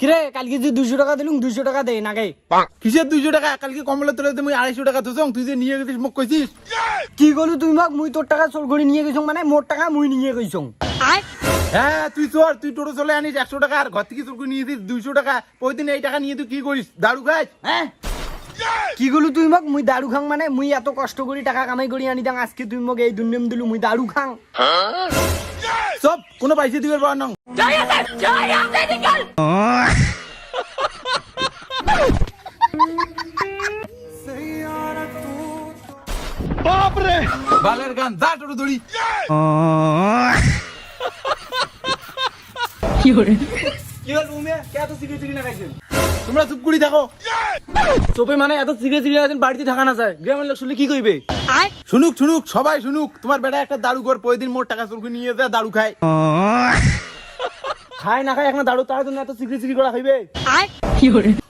কিরে কালকে যে দুশো টাকা দিলুম দুশো টাকা দে নাগে। কিসের দুইশো টাকা? কালকে কমলা তোলে তুমি আড়াইশো টাকা তুই তুই যে নিয়ে গেছিস মোক কইছিস? কি করলু তুই মোক? মুই তোর টাকা চোর করে নিয়ে গেছং মানে মোর টাকা মুই নিয়ে গেছং। হ্যাঁ তুই চোর তুই টোটো চলে আনিস একশো টাকা আর ঘর থেকে চোর করে নিয়েছিস দুইশো টাকা। প্রতিদিন এই টাকা নিয়ে তুই কি করিস? দারু খাস হ্যাঁ? কি করলু তুই মোক? মুই দারু খাং মানে মুই এত কষ্ট করি টাকা কামাই করি আনি দাং আজকে তুই মোক এই দুর্নিয়ম দিলু মুই দারু খাং। সব কোনো পয়সা দিবে পার নং। বাপরে বালের গান যা টোটো দড়ি কি হল উমে কে এত সিগারেট তোমরা চুপ করি থাকো চোপে মানে এত সিগারেট সিগারেট আছেন বাড়িতে থাকা না যায় গ্রামের লোক শুনলে কি কইবে শুনুক শুনুক সবাই শুনুক তোমার বেটা একটা দারু ঘর প্রতিদিন মোট টাকা চোর করে নিয়ে যায় দারু খায় খায় না খায় এখন দারু তার জন্য এত সিগারেট সিগারেট করা খাইবে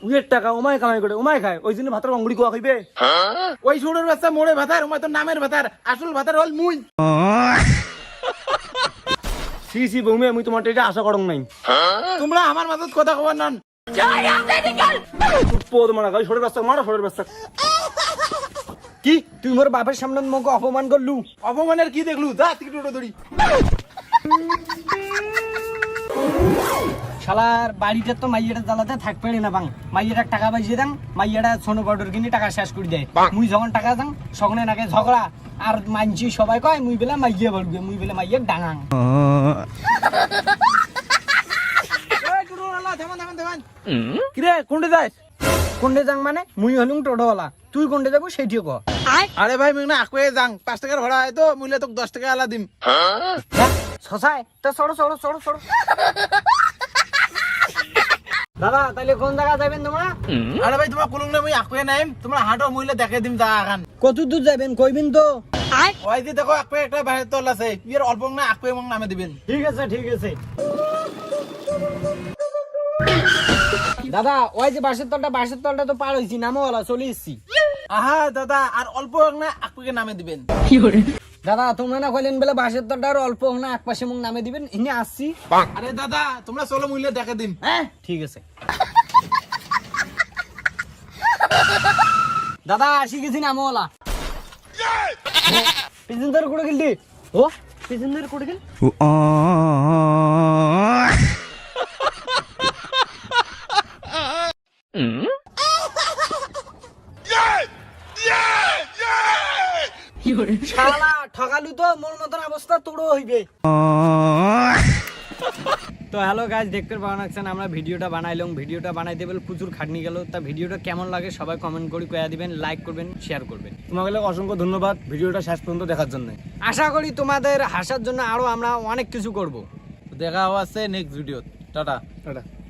উয়ের টাকা ওমায় কামাই করে ওমায় খায় ওই জন্য ভাতের অঙ্গুড়ি কোয়া খাইবে ওই ছোটের বাচ্চা মোড়ে ভাতার ওমায় তো নামের ভাতার আসল ভাতার হল মুই। সি সি বৌমে মুই তোমার এটা আশা করং নাই। তোমরা আমার মাঝত কথা কবার নন। তোমার গাই মারো সরের রাস্তা কি? তুই মোর বাপের সামনে মোক অপমান করলু? অপমানের কি দেখলু? যা তুই টোটো দড়ি। শালার বাড়িটা তো মাইয়াটা জ্বালাতে থাকবে না বাং। মাইয়াটা টাকা পাইছে দেন মাইয়াটা সোনো পাউডার কিনে টাকা শেষ করে দেয়। মুই যখন টাকা দাং সগনে নাকে ঝগড়া। আর মানছি সবাই কয় মুই বেলা মাইয়া বলবে মুই বেলা মাইয়া ডাঙাং। কিরে কোনটা যাস? কোনটে যাং মানে মুই হলুম টোটোওয়ালা তুই কোনটে যাব সেইটিও ক আরে ভাই মুই না আকুয়ে যাং। পাঁচ টাকার ভাড়া হয় তো মুইলে তোকে দশ টাকা আলা দিম। সসাই তা সরো সরো সরো সরো দাদা তাইলে কোন জায়গা যাবেন তোমরা আরে ভাই তোমার কুলুং না মুই আকুয়ে নাইম। তোমরা হাঁটো মুইলে দেখে দিম যা আগান। কত দূর যাবেন কইবেন তো। ওই যে দেখো আকুয়ে একটা বাইরের তল আছে। ইয়ের অল্প না আকুয়ে মং নামে দিবেন। ঠিক আছে ঠিক আছে। দাদা ওই যে বাসের তলটা বাসের তলটা তো পার হয়েছি নামওয়ালা চলে এসছি। আহা দাদা আর অল্প হোক না আকুয়ে নামে দিবেন। কি করে দাদা তোমরা না কইলেন বেলা বাসের তলটা আর অল্প হোক না এক পাশে মুখ নামে দিবেন ইনি আসছি। আরে দাদা তোমরা চলো মুইলে দেখে দিম। হ্যাঁ? ঠিক আছে। দাদা আসি গেছি নামওয়ালা পিছনদার করে গেলি। ও পিছনদার করে গেল? শালা ঠকালু তো মোর মতন অবস্থা তোরও হইবে। তো হ্যালো গাইজ দেখতে পাচ্ছেন আমরা ভিডিওটা বানাইলাম। ভিডিওটা বানাইতে বলে প্রচুর খাটনি গেল। তা ভিডিওটা কেমন লাগে সবাই কমেন্ট করে কয়া দিবেন লাইক করবেন শেয়ার করবেন। তোমাকে অসংখ্য ধন্যবাদ ভিডিওটা শেষ পর্যন্ত দেখার জন্য। আশা করি তোমাদের হাসার জন্য আরও আমরা অনেক কিছু করব। দেখা হচ্ছে নেক্সট ভিডিও টাটা। টাটা।